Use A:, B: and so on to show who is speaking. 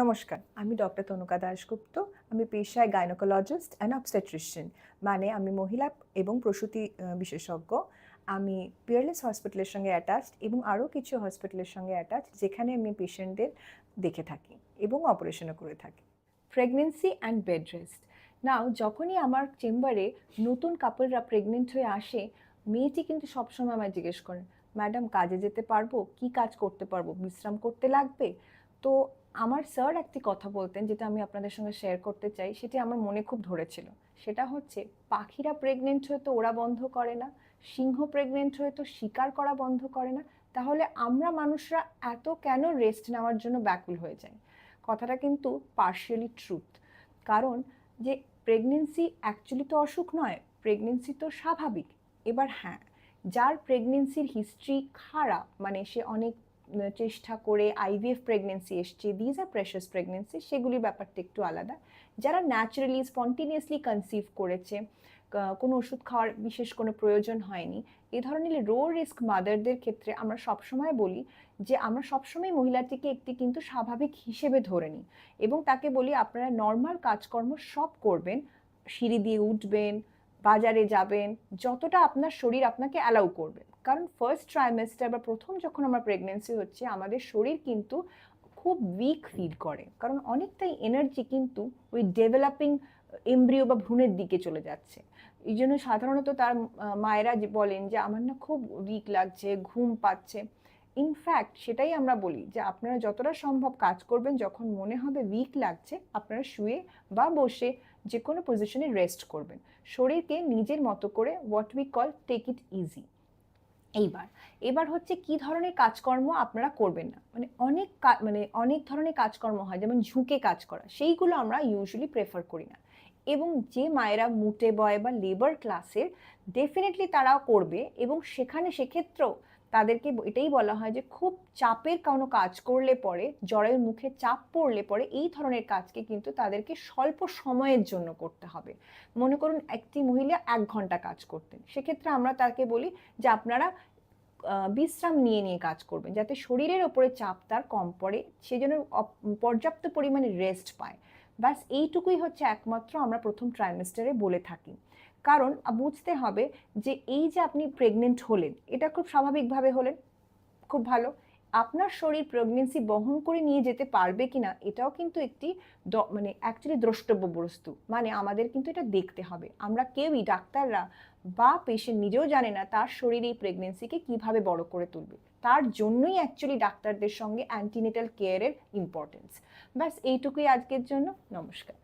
A: নমস্কার, আমি ডক্টর তনুকা দাশগুপ্ত, আমি পেশায় গাইনোকোলজিস্ট অ্যান্ড অবস্টেট্রিশিয়ান মানে আমি মহিলা এবং প্রসূতি বিশেষজ্ঞ। আমি পিয়ারলেস হসপিটালের সঙ্গে অ্যাটাচড এবং আরও কিছু হসপিটালের সঙ্গে অ্যাটাচ যেখানে আমি পেশেন্টদের দেখে থাকি এবং অপারেশনও করে থাকি। প্রেগনেন্সি অ্যান্ড বেড রেস্ট নাও যখনই আমার চেম্বারে নতুন কাপলরা প্রেগনেন্ট হয়ে আসে, মেয়েটি কিন্তু সবসময় আমায় জিজ্ঞেস করেন ম্যাডাম কাজে যেতে পারব? কি কাজ করতে পারব? বিশ্রাম করতে লাগবে? তো আমার স্যার একটি কথা বলতেন, যেটা আমি আপনাদের সঙ্গে শেয়ার করতে চাই, সেটি আমার মনে খুব ধরেছিল। সেটা হচ্ছে, পাখিরা প্রেগনেন্ট হয়ে তো ওরা বন্ধ করে না, সিংহ প্রেগনেন্ট হয়ে তো শিকার করা বন্ধ করে না, তাহলে আমরা মানুষরা এত কেন রেস্ট নেওয়ার জন্য ব্যাকুল হয়ে যাই? কথাটা কিন্তু পার্শিয়ালি ট্রুথ কারণ যে প্রেগনেন্সি অ্যাকচুয়ালি তো অসুখ নয় প্রেগনেন্সি তো স্বাভাবিক। এবার হ্যাঁ যার প্রেগনেন্সির হিস্ট্রি খারাপ মানে সে অনেক চেষ্টা করে আইভিএফ প্রেগনেন্সি এসছে দিজ আর প্রেশাস প্রেগনেন্সি সেগুলির ব্যাপারটা একটু আলাদা। যারা ন্যাচারালি স্পন্টিনিয়াসলি কনসিভ করেছে কোনো ওষুধ খাওয়ার বিশেষ কোনো প্রয়োজন হয়নি, এ ধরনের রো রিস্ক মাদারদের ক্ষেত্রে আমরা সবসময় বলি যে, আমরা সবসময় মহিলাটিকে একটি কিন্তু স্বাভাবিক হিসেবে ধরে নিই এবং তাকে বলি আপনারা নর্মাল কাজকর্ম সব করবেন, সিঁড়ি দিয়ে উঠবেন বাজারে যাবেন, যতটা আপনার শরীর আপনাকে অ্যালাউ করবে। কারণ ফার্স্ট ট্রাইমেস্টার বা প্রথম যখন আমার প্রেগনেন্সি হচ্ছে, আমাদের শরীর কিন্তু খুব উইক ফিল করে। কারণ অনেকটাই এনার্জি কিন্তু ওই ডেভেলপিং এমব্রিও বা ভ্রূণের দিকে চলে যাচ্ছে। এই জন্য সাধারণত তার মায়েরা বলেন যে, আমার না খুব উইক লাগছে, ঘুম পাচ্ছে। ইনফ্যাক্ট সেটাই আমরা বলি যে আপনারা যতটা সম্ভব কাজ করবেন, যখন মনে হবে উইক লাগছে, আপনারা শুয়ে বা বসে যে কোনো পজিশনে রেস্ট করবেন। শরীরকে নিজের মতো করে what we call take it easy এইবার, এবার হচ্ছে কি ধরনের কাজকর্ম আপনারা করবেন না। মানে অনেক মানে অনেক ধরনের কাজকর্ম হয়, যেমন ঝুঁকে কাজ করা, সেইগুলো আমরা ইউজুয়ালি প্রেফার করি না। এবং যে মায়েরা মুটে বয় বা লেবার ক্লাসের ডেফিনেটলি তারাও করবে এবং সেখানে সেক্ষেত্রেও তাদেরকে এটাই বলা হয় যে খুব চাপের কোনো কাজ করলে পরে জরায়ুর মুখে চাপ পড়লে পরে এই ধরনের কাজকে কিন্তু তাদেরকে স্বল্প সময়ের জন্য করতে হবে। মনে করুন একটি মহিলা এক ঘণ্টা কাজ করতেন। সেক্ষেত্রে আমরা তাকে বলি যে আপনারা বিশ্রাম নিয়ে নিয়ে কাজ করবেন যাতে শরীরের ওপরে চাপ তার কম পড়ে, সে যেন অপ- পর্যাপ্ত পরিমাণে রেস্ট পায়। ব্যাস এইটুকুই হচ্ছে একমাত্র আমরা প্রথম ট্রাইমেস্টারে বলে থাকি। কারণ বুঝতে হবে যে এই যে আপনি প্রেগনেন্ট হলেন, এটা খুব স্বাভাবিকভাবে হলেন, খুব ভালো। আপনার শরীর প্রেগনেন্সি বহন করে নিয়ে যেতে পারবে কিনা, এটাও কিন্তু একটি মানে অ্যাকচুয়ালি দ্রষ্টব্য বস্তু মানে আমাদের কিন্তু এটা দেখতে হবে। আমরা কেউই, ডাক্তাররা বা পেশেন্ট নিজেও জানে না তার শরীর এই প্রেগনেন্সিকে কীভাবে বড় করে তুলবে। তার জন্যই অ্যাকচুয়ালি ডাক্তারদের সঙ্গে অ্যান্টিনেটাল কেয়ারের ইম্পর্টেন্স ব্যাস, এইটুকুই আজকের জন্য। নমস্কার।